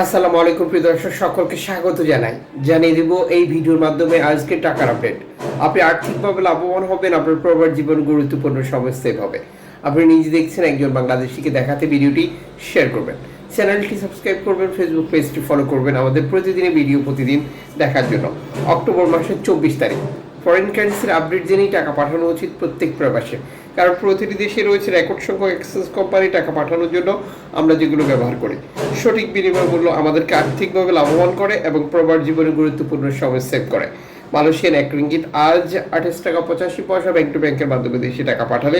আসসালামু আলাইকুম প্রিয় দর্শক, সকলকে স্বাগত জানাই। জানিয়ে দিব এই ভিডিওর মাধ্যমে আজকে টাকার আপডেট। আপনি আর্থিকভাবে লাভবান হবেন, আপনার প্রবার জীবন গুরুত্বপূর্ণ, সময় হবে। আপনি নিজে দেখছেন একজন বাংলাদেশিকে দেখাতে ভিডিওটি শেয়ার করবেন। চ্যানেলটি সাবস্ক্রাইব করবেন ফেসবুক পেজটি ফলো করবেন আমাদের প্রতিদিনের ভিডিও প্রতিদিন দেখার জন্য। অক্টোবর মাসের চব্বিশ তারিখ। ফরেন কারেন্সির আপডেট জেনেই টাকা পাঠানো উচিত প্রত্যেক প্রবাসে। কারণ প্রতিটি দেশে রয়েছে রেকর্ড সংখ্যক এক্সেস কোম্পানি টাকা পাঠানোর জন্য আমরা যেগুলো ব্যবহার করি। সঠিক বিনিময় মূল্য আমাদেরকে আর্থিকভাবে লাভবান করে এবং প্রবার জীবনে গুরুত্বপূর্ণ সময় সেভ করে। মালয়েশিয়ান এক রিঙ্গিত আজ আঠাশ টাকা পঁচাশি পয়সা ব্যাংক টু ব্যাংকের মাধ্যমে দেশে টাকা পাঠালে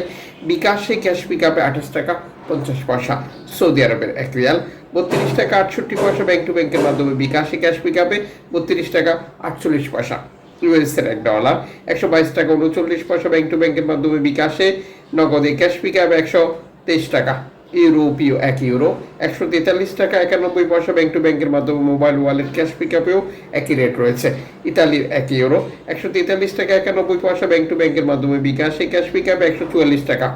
বিকাশে ক্যাশ পিক আপে আঠাশ টাকা পঞ্চাশ পয়সা। সৌদি আরবের এক রিয়াল বত্রিশ টাকা আটষট্টি পয়সা ব্যাংক টু ব্যাংকের মাধ্যমে বিকাশে ক্যাশ পিক আপে বত্রিশ টাকা আটচল্লিশ পয়সা। ইউএসের এক ডলার, একশো বাইশ টাকা উনচল্লিশ পয়সা ব্যাংক টু ব্যাংকের মাধ্যমে বিকাশে, নগদে ক্যাশ পিক আপ একশো তেইশ টাকা, ইউরোপীয় এক ইউরো, একশো তেতাল্লিশ টাকা একানব্বই পয়সা ব্যাংক টু ব্যাংকের মাধ্যমে মোবাইল ওয়ালেট ক্যাশ পিক আপেও একই রেট রয়েছে, ইতালির এক ইউরো, একশো তেতাল্লিশ টাকা একানব্বই পয়সা ব্যাংক টু ব্যাংকের মাধ্যমে বিকাশে ক্যাশ পিক আপে একশো চুয়াল্লিশ টাকা,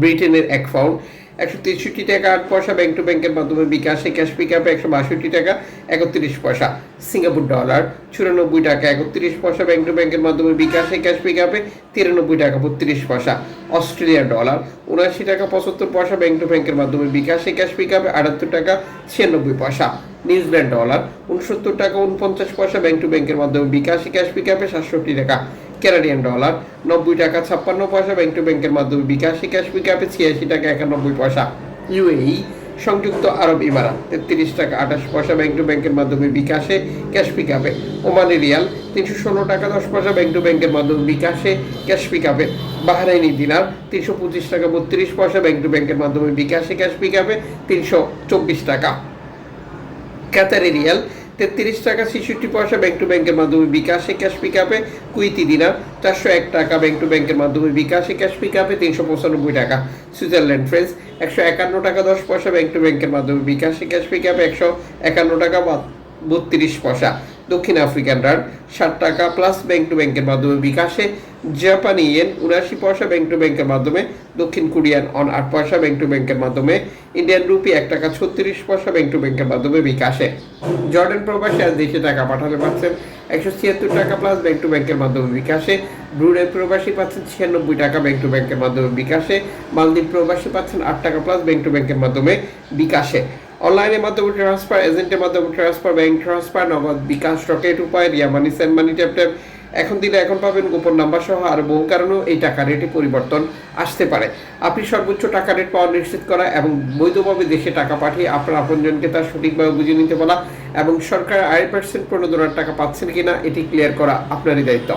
ব্রিটেনের এক পাউন্ড একশো তেষট্টি টাকা আট পয়সা ব্যাংক টু ব্যাংকের মাধ্যমে বিকাশে ক্যাশ পিক আপে একশো বাষট্টি টাকা, একত্রিশ পয়সা। সিঙ্গাপুর ডলার চুরানব্বই টাকা, একত্রিশ পয়সা ব্যাংক টু ব্যাংকের মাধ্যমে বিকাশে ক্যাশ পিক আপে তিরানব্বই টাকা, বত্রিশ পয়সা। অস্ট্রেলিয়ার ডলার উনআশি টাকা, পঁচাত্তর পয়সা ব্যাংক টু ব্যাংকের মাধ্যমে বিকাশে ক্যাশ পিক আপে আটাত্তর টাকা, ছিয়ানব্বই পয়সা। নিউজিল্যান্ড ডলার উনসত্তর টাকা, উনপঞ্চাশ পয়সা ব্যাংক টু ব্যাংকের মাধ্যমে বিকাশে ক্যাশ পিক আপে সাতষট্টি টাকা। কানাডিয়ান ডলার নব্বই টাকা, ছাপ্পান্ন পয়সা ব্যাংক টু ব্যাংকের মাধ্যমে বিকাশে ক্যাশ পিক আপে ছিয়াশি টাকা, একানব্বই পয়সা। ইউএই, সংযুক্ত আরব ইমারাত, তেত্রিশ টাকা আঠাশ পয়সা ব্যাংক টু ব্যাংকের মাধ্যমে বিকাশে ক্যাশ পিক আপে ওমানি রিয়াল, তিনশো ষোলো টাকা দশ পয়সা ব্যাংক টু ব্যাংকের মাধ্যমে বিকাশে ক্যাশ পিক আপে বাহরাইনি দিনার তিনশো পঁচিশ টাকা বত্রিশ পয়সা ব্যাংক টু ব্যাংকের মাধ্যমে বিকাশে ক্যাশ পিক আপে তিনশো চব্বিশ টাকা। কাতারি রিয়াল তেত্রিশ টাকা ছেষট্টি পয়সা ব্যাংক টু ব্যাংকের মাধ্যমে বিকাশে ক্যাশ পিক আপে কুইতি দিনার চারশো এক টাকা ব্যাংক টু ব্যাংকের মাধ্যমে বিকাশে ক্যাশ পিক আপে তিনশো পঁচানব্বই টাকা। সুইজারল্যান্ড ফ্রেন্স একশো একান্ন টাকা দশ পয়সা ব্যাংক টু ব্যাংকের মাধ্যমে বিকাশে ক্যাশ পিক আপে একশো একান্ন টাকা বত্রিশ পয়সা। দক্ষিণ আফ্রিকান রান ষাট টাকা প্লাস ব্যাংক টু ব্যাংকের মাধ্যমে বিকাশে জাপানি ইয়েন উনাশি পয়সা ব্যাংক টু ব্যাংকের মাধ্যমে দক্ষিণ কোরিয়ান অন আট পয়সা ব্যাংক টু ব্যাংকের মাধ্যমে ইন্ডিয়ান রুপি এক টাকা ছত্রিশ পয়সা ব্যাংক টু ব্যাংকের মাধ্যমে বিকাশে। জর্ডান প্রবাসী আজ দেশে টাকা পাঠাতে পারছেন। একশো ছিয়াত্তর টাকা প্লাস ব্যাংক টু ব্যাংকের মাধ্যমে বিকাশে। ব্রুনেই প্রবাসী পাচ্ছেন ছিয়ানব্বই টাকা ব্যাংক টু ব্যাংকের মাধ্যমে বিকাশে। মালদ্বীপ প্রবাসী পাচ্ছেন আট টাকা প্লাস ব্যাংক টু ব্যাংকের মাধ্যমে বিকাশে। অনলাইনের মাধ্যমে ট্রান্সফার এজেন্টের মাধ্যমে transfer bank transfer Nagad bKash Rocket Upay, Ria Money send money tap tap এখন দিলে এখন পাবেন গোপন নাম্বার সহ আর বহু কারণেও এই টাকা রেটে পরিবর্তন আসতে পারে। আপনি সর্বোচ্চ টাকা রেট পাওয়া নিশ্চিত করা এবং বৈধভাবে দেশে টাকা পাঠিয়ে আপনার আপনজনকে তার সঠিকভাবে বুঝে নিতে বলা এবং সরকার আড়াই পার্সেন্ট প্রণোদনার টাকা পাচ্ছেন কিনা এটি ক্লিয়ার করা আপনারই দায়িত্ব।